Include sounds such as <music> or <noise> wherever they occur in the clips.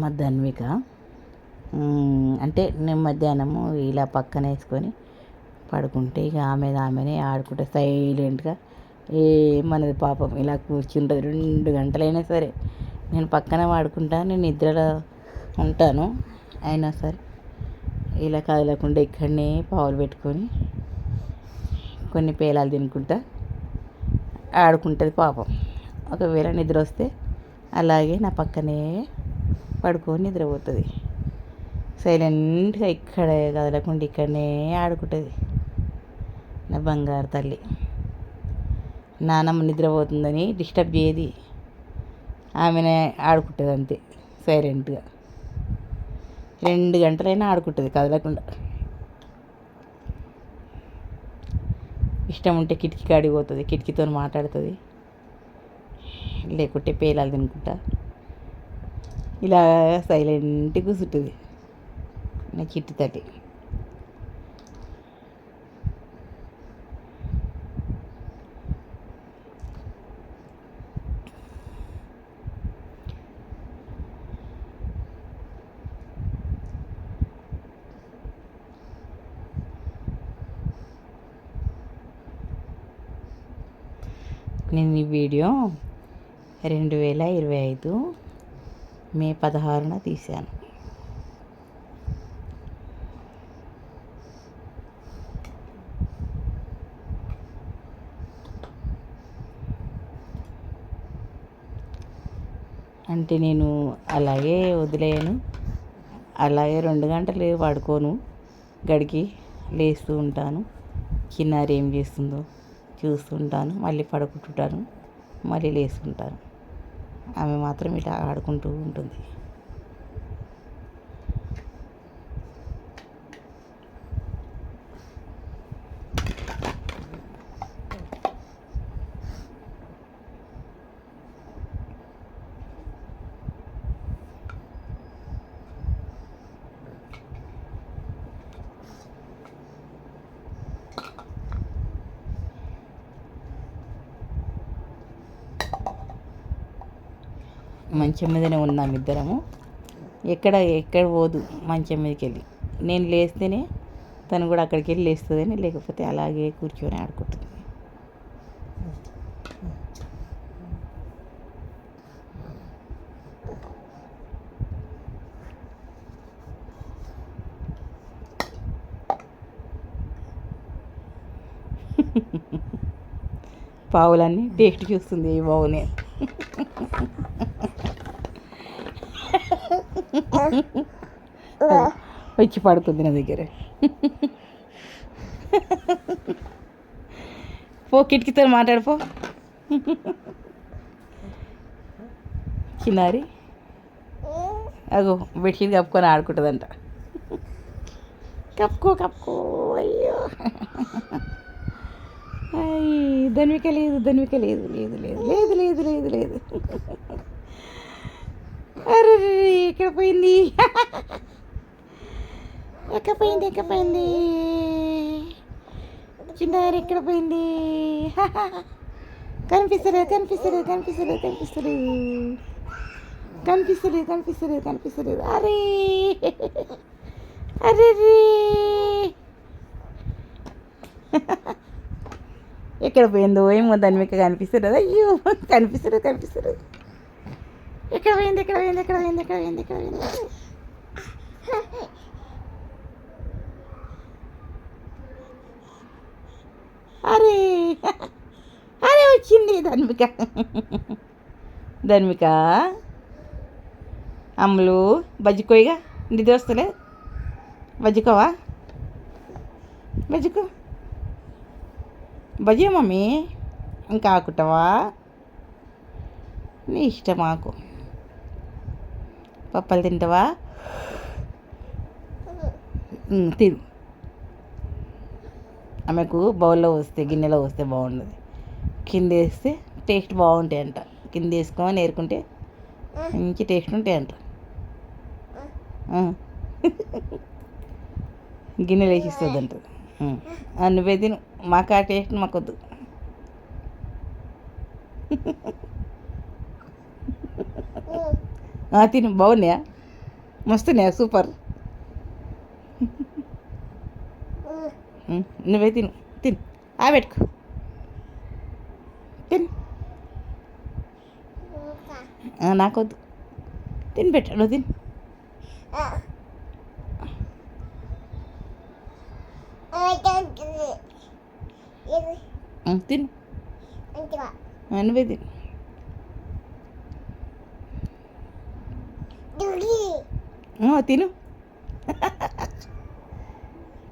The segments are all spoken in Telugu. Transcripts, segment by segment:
మా ధన్విక అంటే నేను మధ్యాహ్నము ఇలా పక్కన వేసుకొని పడుకుంటే ఇక ఆమె ఆమెనే ఆడుకుంటే సైలెంట్గా. ఏమన్నది పాపం ఇలా కూర్చుంటుంది రెండు గంటలైనా సరే. నేను పక్కన పడుకుంటా నేను నిద్రలో ఉంటాను. అయినా సరే ఇలా కదలకుండా ఇక్కడనే పావులు పెట్టుకొని కొన్ని పేలాలు తినుకుంటా ఆడుకుంటుంది పాపం. ఒకవేళ నిద్ర వస్తే అలాగే నా పక్కనే పడుకొని నిద్రపోతుంది. సైలెంట్గా ఇక్కడే కదలకుండా ఇక్కడనే ఆడుకుంటుంది. నా బంగారు తల్లి. నానమ్మ నిద్రపోతుందని డిస్టర్బ్ చేయది. ఆమెనే ఆడుకుంటుంది అంతే సైలెంట్గా. రెండు గంటలైనా ఆడుకుంటుంది కదలకుండా. ఇష్టం ఉంటే కిటికీ కాడికి పోతుంది కిటికీతో మాట్లాడుతుంది. లేకుంటే పేలాలు తినుకుంటా. ఇలా సైలెంట్గా కూర్చుంటుంది. నా చిట్టు తటి. నేను ఈ వీడియో రెండు వేల ఇరవై ఐదు మే పదహారున తీశాను. అంటే నేను అలాగే వదిలేయను. అలాగే రెండు గంటలు పడుకోను. గడికి లేస్తూ ఉంటాను. చిన్నారి ఏం చేస్తుందో చూస్తుంటాను మళ్ళీ పడుకుంటుంటాను. మళ్ళీ లేస్తుంటాను ఆమె మాత్రం ఇట్లా ఆడుకుంటూ ఉంటుంది. మంచం మీదనే ఉన్నాం ఇద్దరము. ఎక్కడ ఎక్కడ పోదు మంచం మీదకి వెళ్ళి నేను లేస్తేనే తను కూడా అక్కడికి వెళ్ళి లేస్తుందని లేకపోతే అలాగే కూర్చొని ఆడుకుంటుంది. <laughs> పావులన్నీ టేస్ట్ చూస్తుంది ఈ బావుని. <laughs> వచ్చి పడుకుంది నా దగ్గర. పో కిటికీతో మాట్లాడిపో చిన్నారి అగో బెడ్షీట్ కప్పుకొని ఆడుకుంటుందంట. కప్పుకో కప్పుకో అయ్యో. అయ్యి ధన్విక లేదు ధన్విక లేదు లేదు లేదు లేదు లేదు లేదు లేదు. అరే ఎక్కడ పోయింది? ఎక్కడ పోయింది ఎక్కడ పోయింది? చిన్నారు ఎక్కడ పోయింది? కనిపిస్తలేదు కనిపిస్తలేదు కనిపిస్తలేదు కనిపిస్తలేదు. కనిపిస్తలేదు కనిపిస్తలేదు కనిపిస్తలేదు. అరే! అరే రే ఎక్కడ పోయిందో ఏమో దాని మీకు కనిపిస్తుంది అయ్యో! కనిపిస్తుంది కనిపిస్తుంది ఎక్కడ పోయింది? ఎక్కడ పోయింది? ఎక్కడ పోయింది? ఎక్కడ పోయింది? ఎక్కడ పోయింది? అరే! అరే వచ్చింది ధన్మిక ధన్మిక అమ్ములు బజ్జికోయిగా నీ దోస్తులే? బజ్జికోవా బజ్జికో బజ్జీ మమ్మీ? ఇంకా ఆకుటవా? నీ ఇష్టం మాకు పప్పలు తింటావా? ఉమ్, తిను. ఆమెకు బౌల్లో వస్తే గిన్నెలో వస్తే బాగుండదు. కింద వేస్తే టేస్ట్ బాగుంటాయి అంట కింద వేసుకోమని నేర్కుంటే మంచి టేస్ట్ ఉంటాయి అంట గిన్నెలు వేసిస్తుంది అంట నువ్వే తిను. మాకు ఆ టేస్ట్ మాకొద్దు. ఆ, తిను బాగున్నాయా? మస్తున్నాయా? సూపర్. నువ్వే తిను తిను. ఆ పెట్టుకో. తిను. నాకొద్దు. తిని పెట్టు నువ్వు తిను. తిను. నువ్వే తిను. తిను.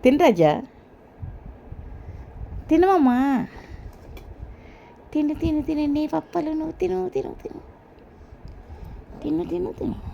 తినరాజా తినమమ్మా తినవమ్మా తిను తిను తిను నీ పప్పలు నువ్వు తిను తిను తిను. తిను తిను తిను.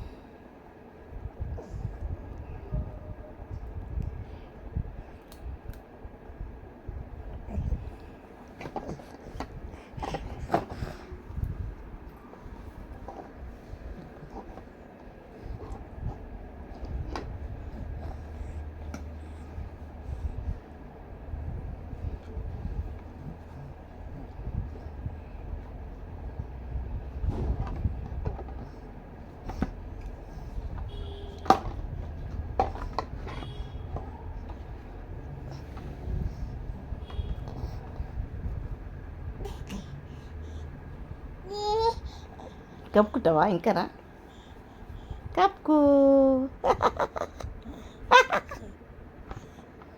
కప్పుకుంటావా? ఇంకానా కప్పుకో.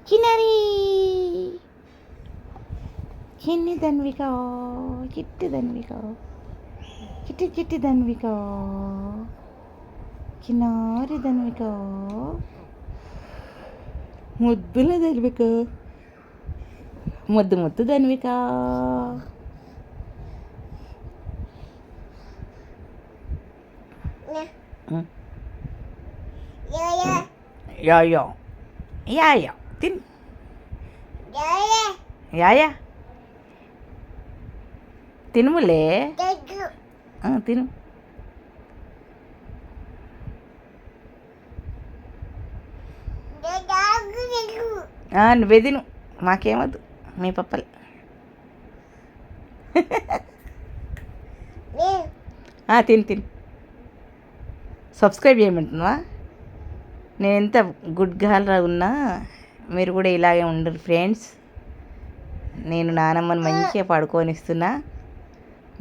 చిన్నరి చిన్ని ధన్విక చిట్టి ధన్విక చిట్టి చిట్టి ధన్విక చిన్నారి ధన్విక ముద్దుల ధన్విక ముద్దు ముద్దు ధన్విక యా యా యా యా తిన్ యా యా తినుములే తిను నువ్వే తిను మాకేమద్దు మీ పప్పలు తిను తిను సబ్స్క్రైబ్ చేయమంటున్నావా? నేను ఎంత గుడ్ గర్ల్గా ఉన్నా మీరు కూడా ఇలాగే ఉండరు ఫ్రెండ్స్. నేను నానమ్మని మంచిగా పడుకోనిస్తున్నా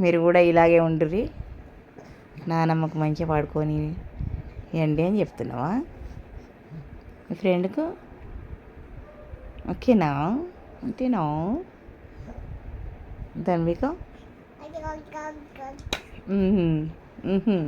మీరు కూడా ఇలాగే ఉండుర్రి. నానమ్మకు మంచిగా పడుకొని ఇవ్వండి అని చెప్తున్నావా? మీ ఫ్రెండ్కు? ఓకేనా? అంతేనా ధన్విక మ్మ్హ్మ్.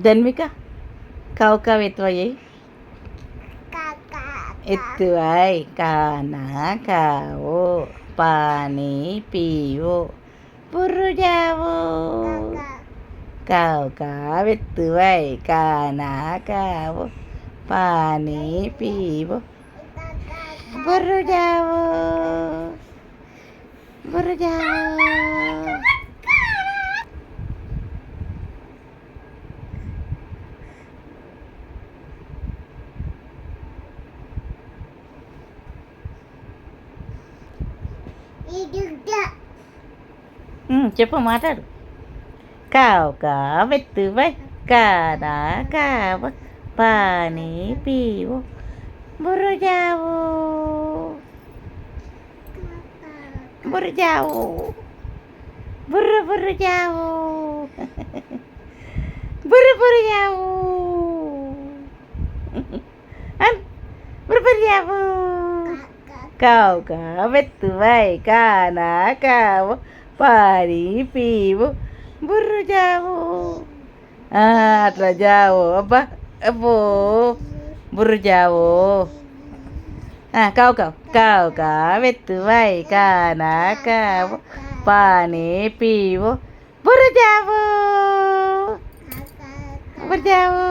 ಧನ್ವಿಕಾ ಕಾವ್ ಕಾವ್ ಎತ್ವಾಯಿ ಎತ್ತುವಾಯ್ ಕಾನ ಕಾವೋ ಪಾನಿ ಪೀವೋ ಪುರು ಜಾವೋ ಕಾವ್ ಕಾವ್ ಎತ್ತುವಾಯ್ ಕಾನ ಕಾವೋ ಪಾನಿ ಪೀವೋ ಪುರು ಜಾವೋ ಪುರು ಜಾವೋ చెప్పు మాట్లాడు కావు కావెత్తువై కానా కావ పానీ పీవు బుర్రజావు బుర్రజావు బుర్ర బుర్రజావు <laughs> బుర్ర బుర్రజావు <laughs> బుర్ర బుర్రజావు కావు కావెత్తువై కానా కావు పారి పీవు బుర్రు జావు ఆ, అట్లా జావో అబ్బా అబ్బో బుర్రు జావో ఆ, కావు కావు కావు కావెత్తు వై కానా కావు పానీ పీవో బుర్రు జావో బుర్రు జావో